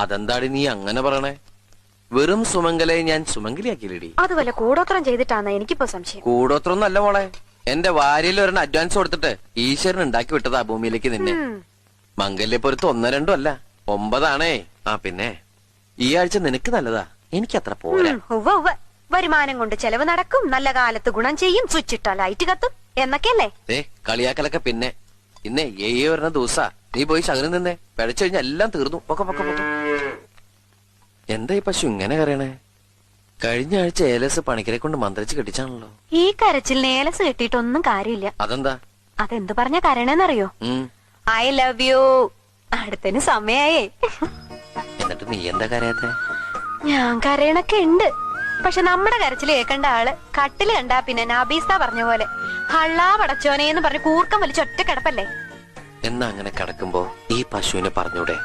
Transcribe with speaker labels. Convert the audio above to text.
Speaker 1: അതെന്താടി നീ അങ്ങനെ പറയണേ? വെറും സുമംഗലയെ ഞാൻ സുമംഗലിയാക്കിയില്ലടി.
Speaker 2: അത് വല്ല കൂടോത്രം ചെയ്തിട്ടാണ് എനിക്കിപ്പോ സംശയം.
Speaker 1: കൂടോത്രം ഒന്നല്ല മോളെ. എന്റെ വാരിയിൽ ഒരെണ്ണം അഡ്വാൻസ് കൊടുത്തിട്ട് ഈശ്വരൻ ഉണ്ടാക്കി വിട്ടതാ ഭൂമിയിലേക്ക് നിന്നെ.
Speaker 2: ഉം.
Speaker 1: മംഗല്യപ്പൊരുത്ത് ഒന്ന് രണ്ടും അല്ല. ഒമ്പതാണേ. ആ പിന്നെ. ഈ ആഴ്ച നിനക്ക് നല്ലതാ. പോരാ.
Speaker 2: ഉം, ഉവ്വ ഉവ്വ. വരുമാനം കൊണ്ട് ചെലവ് നടക്കും നല്ല കാലത്ത് ഗുണം ചെയ്യും സ്വിച്ച് ഇട്ടാ ലൈറ്റ് കത്തും എന്നൊക്കെയല്ലേ?
Speaker 1: ഏ കളിയാക്കലൊക്കെ പിന്നെ. ഇന്നേ ഏ വരുന്ന ദിവസാ. നീ പോയി ശകനം നിന്നേ പിഴച്ചു കഴിഞ്ഞാൽ എല്ലാം തീർന്നു. പൊക്ക പൊക്ക പൊക്ക. എന്താ ഈ പശു ഇങ്ങനെ കറിയണേ കഴിഞ്ഞ ആഴ്ച ഏലസ് പണിക്കരെ കൊണ്ട് മന്ത്രിച്ച് കെട്ടിച്ചാണല്ലോ.
Speaker 2: ഈ കരച്ചിൽ ഏലസ് കെട്ടിട്ടൊന്നും കാര്യമില്ല.
Speaker 1: അതെന്താ?
Speaker 2: അതെന്ത് പറഞ്ഞ കരണേന്നറിയോ ഐ ലവ് യു അടുത്തിന് സമയായേ.
Speaker 1: എന്നിട്ട് നീ എന്താ കരയാത്തെ?
Speaker 2: ഞാൻ കരയണൊക്കെ ഉണ്ട്. പക്ഷെ നമ്മുടെ കരച്ചിൽ കേൾക്കേണ്ട ആൾ കട്ടിൽ കണ്ടാ പിന്നെ നാബീസ പറഞ്ഞ പോലെ ഹള്ളാ പടച്ചോനെ എന്ന് പറഞ്ഞ് കൂർക്കം വലിച്ചൊറ്റ കിടപ്പല്ലേ
Speaker 1: എന്നാ അങ്ങനെ കിടക്കുമ്പോ ഈ പശുവിനെ പറഞ്ഞൂടെ?